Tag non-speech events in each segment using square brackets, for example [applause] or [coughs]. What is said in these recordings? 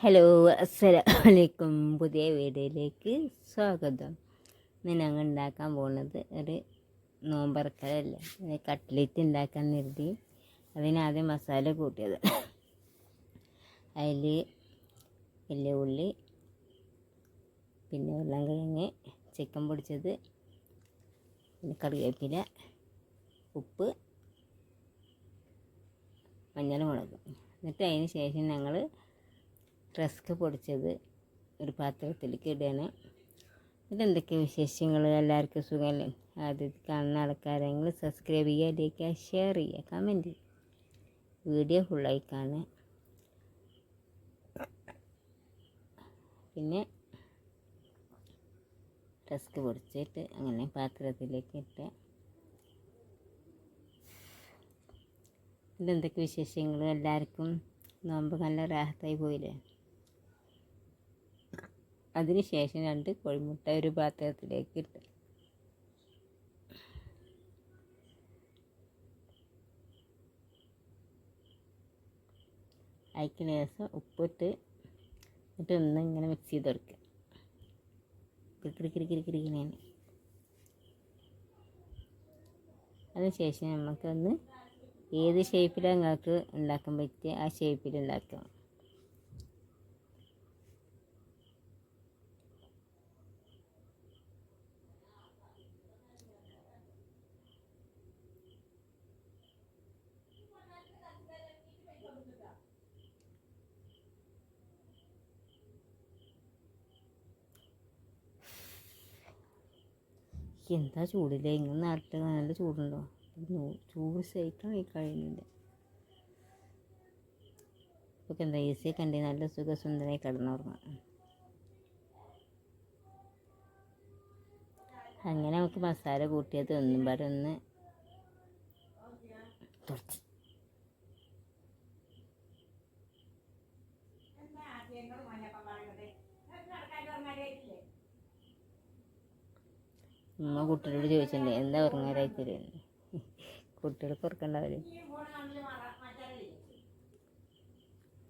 Hello അസ്സലാമലൈക്കും പുതിയ വീഡിയോയിലേക്ക് സ്വാഗതം. ഇന്ന് ഞങ്ങൾ ഉണ്ടാക്കാൻ പോകുന്നത് ഒരു നോമ്പറക്കലല്ലേ? കട്ട്ലേറ്റ് ഉണ്ടാക്കാൻ നിർത്തി അതിനാദ്യം മസാല കൂട്ടിയത്. അതിൽ വലിയ ഉള്ളി പിന്നെ ഉരുളൻകിഴങ്ങ് ചിക്കൻ പൊടിച്ചത് പിന്നെ കറിവേപ്പില ഉപ്പ് മഞ്ഞൾ മുളക് എന്നിട്ട് അതിന് ശേഷം ഞങ്ങൾ റസ്ക് പൊടിച്ചത് ഒരു പാത്രത്തിലേക്ക് ഇടുകയാണ് ഇതെന്തൊക്കെ വിശേഷങ്ങൾ? എല്ലാവർക്കും സുഖമല്ലേ? ആദ്യത്തെ കാണുന്ന ആൾക്കാരെങ്കിൽ സബ്സ്ക്രൈബ് ചെയ്യുക ലൈക്ക് ചെയ്യുക ഷെയർ ചെയ്യുക കമന്റ് ചെയ്യുക. വീഡിയോ ഫുള്ളായി കാണുക. പിന്നെ റസ്ക് പൊടിച്ചിട്ട് അങ്ങനെ പാത്രത്തിലേക്ക് ഇട്ട്. ഇതെന്തൊക്കെ വിശേഷങ്ങൾ? എല്ലാവർക്കും നോമ്പ് നല്ല റാഹത്തായി പോയില്ലേ? അതിന് ശേഷം രണ്ട് കോഴിമുട്ട ഒരു പാത്രത്തിലേക്ക് ഇട്ട്. അതിക്ക് ലേസം ഉപ്പിട്ട് എന്നിട്ട് ഒന്ന് ഇങ്ങനെ മിക്സ് ചെയ്ത് കൊടുക്കുക കിരിക്കിരി കിരിക്കിരി കിരിക്കിരിങ്ങനെ അതിന് ശേഷം നമുക്കൊന്ന് ഏത് ഷേപ്പിലാണ് നിങ്ങൾക്ക് ഉണ്ടാക്കാൻ പറ്റിയ ആ ഷേപ്പിൽ ഉണ്ടാക്കാം എന്താ ചൂടില്ലേ? ഇങ്ങനെ നേരത്തെ നല്ല ചൂടുണ്ടോ? ചൂട് സഹിക്കാൻ കഴിയുന്നില്ല ഇപ്പൊക്കെ എന്താ എ സി ഒക്കെ ഉണ്ടെങ്കിൽ നല്ല സുഖസുന്ദരമായി കിടന്നുറങ്ങാം അങ്ങനെ നമുക്ക് മസാല കൂട്ടിയത് ഒന്നും പാടെ തുറച്ച് ഉമ്മ കുട്ടികളോട് ചോദിച്ചിട്ടുണ്ട് എന്താ ഉറങ്ങാനായിട്ട് കുട്ടികൾക്ക് ഉറക്കണ്ടാവില്ലേ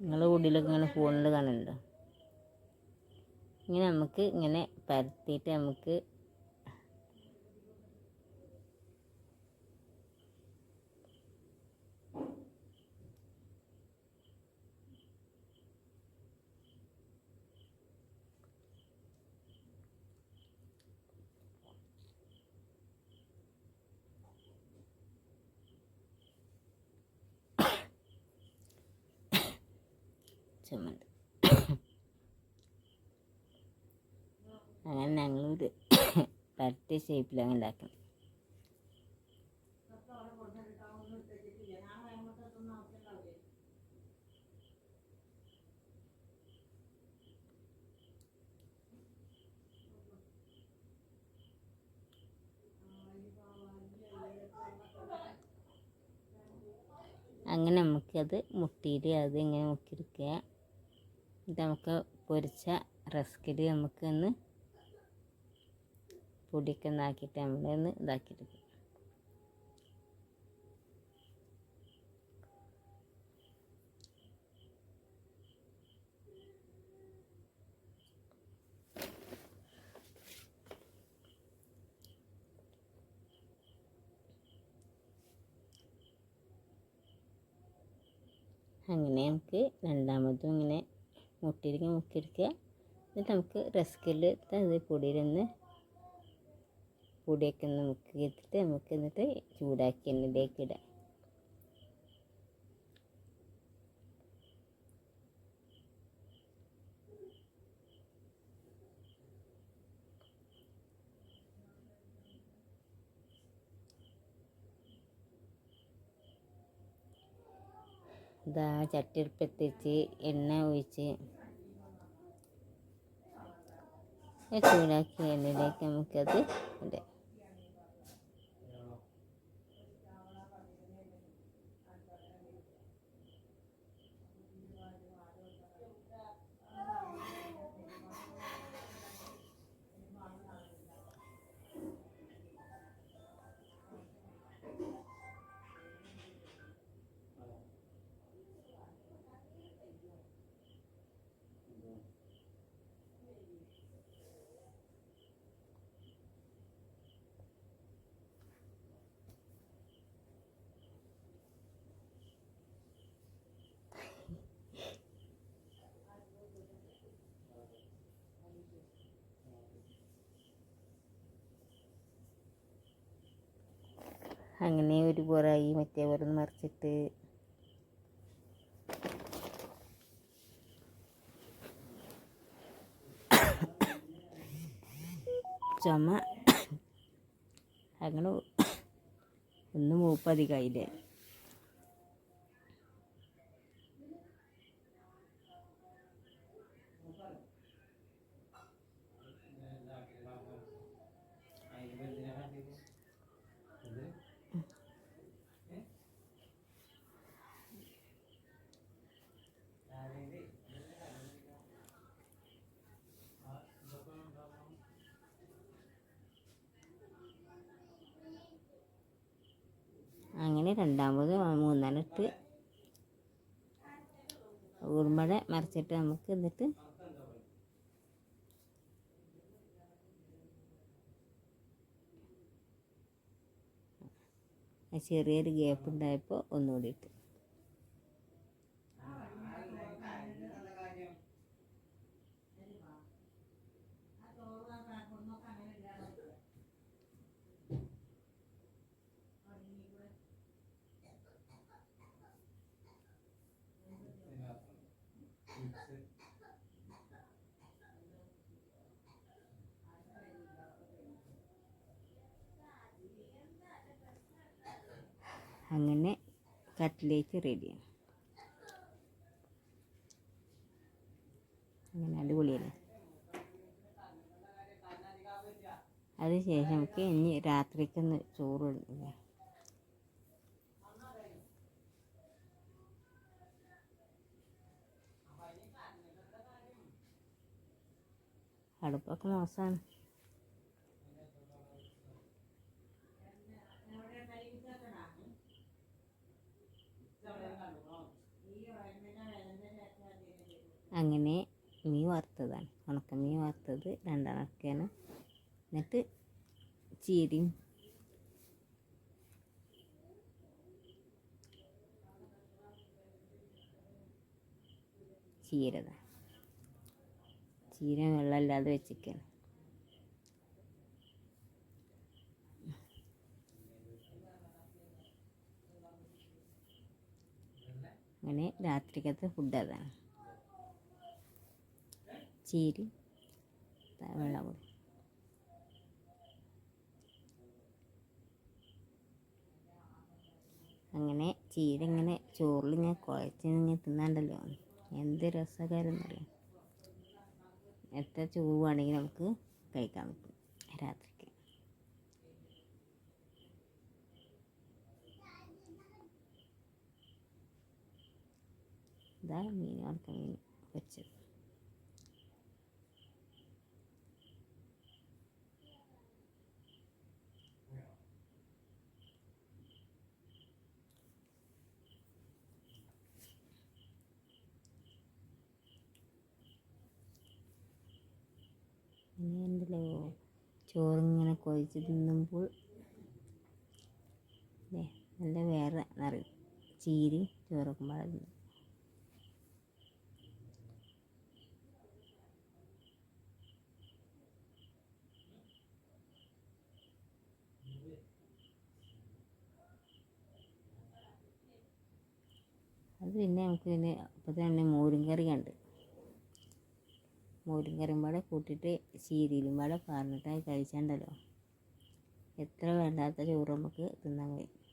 നിങ്ങളുടെ കൂടിയിലൊക്കെ ഇങ്ങനെ ഫോണിൽ കാണലുണ്ടോ? ഇങ്ങനെ നമുക്ക് ഇങ്ങനെ പരത്തിയിട്ട് നമുക്ക് ചുമണ്ട് അങ്ങനെ ഞങ്ങളൊരു പരട്ടിയ ഷേപ്പിലാണ് ഉണ്ടാക്കുന്നത് അങ്ങനെ നമുക്കത് മുട്ടിയിട്ട് അത് ഇങ്ങനെ മുക്കിയെടുക്കുക ഇത് നമുക്ക് പൊരിച്ച റസ്കിൽ നമുക്കൊന്ന് പൊടിയൊക്കെ ഒന്നാക്കിയിട്ട് നമ്മളൊന്ന് ഇതാക്കിയെടുക്കും. അങ്ങനെ നമുക്ക് രണ്ടാമതും ഇങ്ങനെ മുട്ടിയിരിക്കുക മുക്കിയെടുക്കുക. എന്നിട്ട് നമുക്ക് റസ്കിൽ ഇത് പൊടിയിലൊന്ന് പൊടിയൊക്കെ ഒന്ന് മുക്കി എടുത്തിട്ട് നമുക്ക് എന്നിട്ട് ചൂടാക്കി എണ്ണയിലേക്ക് ഇടാം. ഇതാ ചട്ടിയെടുപ്പത്തിച്ച് എണ്ണ ഒഴിച്ച് ചൂടാക്കി എണ്ണയിലേക്ക് നമുക്കത് ഇടാം. അങ്ങനെ ഒരു പുറമായി മറ്റേ പുറന്ന് മറിച്ചിട്ട്. ചുമ. [coughs] അങ്ങനെ ഒന്ന് മൂപ്പധികമായില്ലേ രണ്ടാമത് മൂന്നാലിട്ട് ഉറുമ്പടെ മറിച്ചിട്ട് നമുക്ക് എന്നിട്ട് ചെറിയൊരു ഗ്യാപ്പ് ഉണ്ടായപ്പോൾ ഒന്നുകൂടി ഇട്ട്. അങ്ങനെ കട്ട്ലേറ്റ് റെഡിയാണ് അങ്ങനെ അടിപൊളിയല്ലേ? അതിനുശേഷം നമുക്ക് ഇനി രാത്രിക്കൊന്ന് ചോറ് ഇടുന്നില്ല അടുപ്പൊക്കെ മോശമാണ്. അങ്ങനെ മീൻ വറുത്തതാണ്. ഉണക്കമീൻ വറുത്തത് രണ്ടെണ്ണക്കാണ് എന്നിട്ട് ചീരയും ചീരത ചീര വെള്ളമില്ലാതെ വെച്ചിരിക്കുകയാണ് അങ്ങനെ രാത്രിക്കത്തെ ഫുഡ് അതാണ്. ചീരി വെള്ളവും അങ്ങനെ ചീര ഇങ്ങനെ ചോറിൽ ഇങ്ങനെ കുഴച്ച് ഇങ്ങനെ തിന്നാണ്ടല്ലോ. എന്ത് രസകരമെന്നറിയാം എത്ര ചൂവാണെങ്കിൽ നമുക്ക് കഴിക്കാൻ പറ്റും രാത്രിക്ക്. ഇതാ മീൻ ഉണക്ക മീൻ വെച്ചത്. ചോറിങ്ങനെ കൊഴിച്ച് തിന്നുമ്പോൾ നല്ല വേറെ നിറയും ചീരി ചോറൊക്കെ പാടുന്നു അത് പിന്നെ നമുക്ക് പിന്നെ അപ്പോൾ തന്നെ മോരും കറി കണ്ട് മോരും കറിയും പാടെ കൂട്ടിയിട്ട് ചീരയിലും പാടെ പാർന്നിട്ടായി കഴിച്ചാണ്ടല്ലോ. എത്ര വേണ്ടാത്ത ചോറ് നമുക്ക് തിന്നാൻ കഴിയും.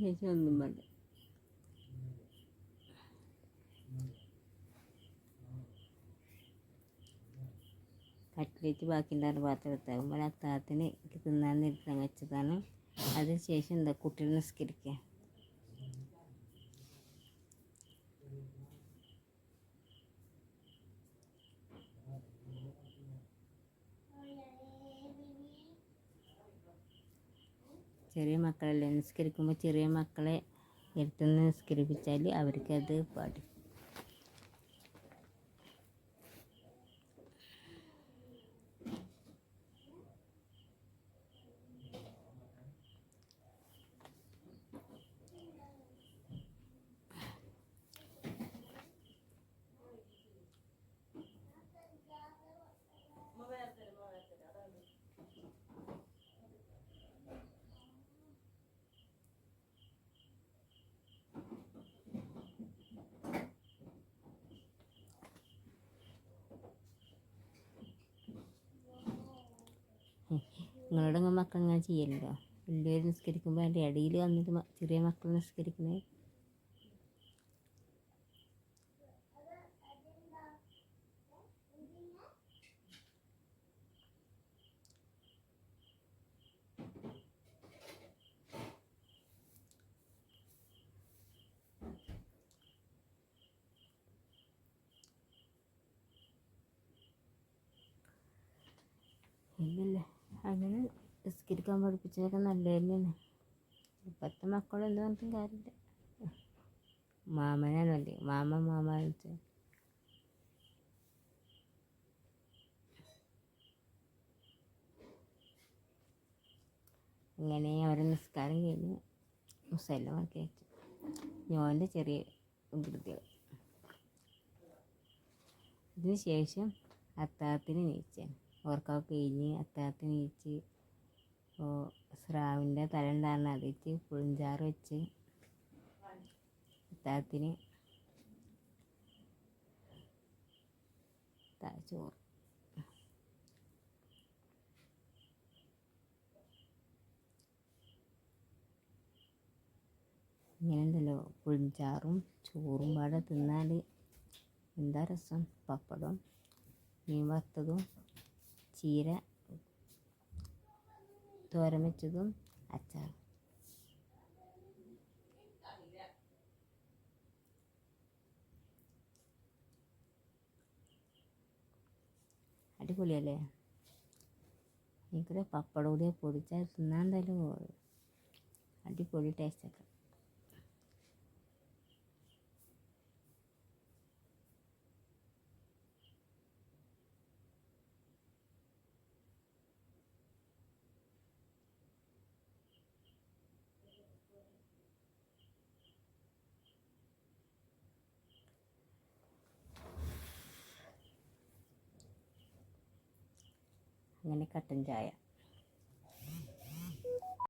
ശേഷം ഒന്നും വേണ്ട. കട്ട്ലേറ്റ് ബാക്കിയുണ്ടാകുന്ന ഉണ്ടായിരുന്ന പാത്രം എടുത്താൽ നമ്മൾ അത്താഴത്തിന് എനിക്ക് തിന്നാൻ നിർത്താൻ വെച്ചതാണ്. അതിന് ശേഷം എന്താ കുട്ടികൾ നിസ്കരിക്കുക ചെറിയ മക്കളല്ലേ നിസ്കരിക്കുമ്പോൾ ചെറിയ മക്കളെ എടുത്തുനിന്ന് നിസ്കരിപ്പിച്ചാൽ അവർക്കത് പാടി നിങ്ങളുടെ മക്കൾ അങ്ങനെ ചെയ്യലുണ്ടോ വലിയവർ നിസ്കരിക്കുമ്പോൾ അതിന്റെ ഇടയിൽ വന്നിട്ട് ചെറിയ മക്കൾ നിസ്കരിക്കുന്നത് ഇല്ലല്ലേ? അങ്ങനെ നിസ്കരിക്കാൻ പഠിപ്പിച്ചതൊക്കെ നല്ല തന്നെയാണ് ഇപ്പോഴത്തെ മക്കൾ എന്ത് പറഞ്ഞിട്ടും കാര്യമില്ല. മാമനാണല്ലേ മാമ മാമ വെച്ചാൽ അങ്ങനെ അവരെ നിസ്കാരം കഴിഞ്ഞ് മുസല്ലമാക്കി വെച്ചു. ഞാന്റെ ചെറിയ വികൃതികൾ ഇതിനുശേഷം അത്താത്തിന് അത്താഴത്തിന് നീച്ചാൻ ഓർക്കൊക്കെ കഴിഞ്ഞ് അത്താഴത്തിന് എണീച്ച് ഇപ്പോൾ സ്രാവിന്റെ തല ഉണ്ടായിരുന്നു അത് വെച്ച് പുളിഞ്ചാറ് വെച്ച് അത്താഴത്തിന് ചോറ്. ഇങ്ങനെയുണ്ടല്ലോ. പുളിഞ്ചാറും ചോറും പാടെ തിന്നാൽ എന്താ രസം? പപ്പടം മീൻ വറുത്തതും ചീര തോരൻ വെച്ചതും അച്ചാറും. അടിപൊളിയല്ലേ? എനിക്കൊരു പപ്പടം കൂടി പൊടിച്ചാൽ തിന്നാൻ തരുമോ അടിപൊളി ടേസ്റ്റൊക്കെ അങ്ങനെ കട്ടൻ ചായ.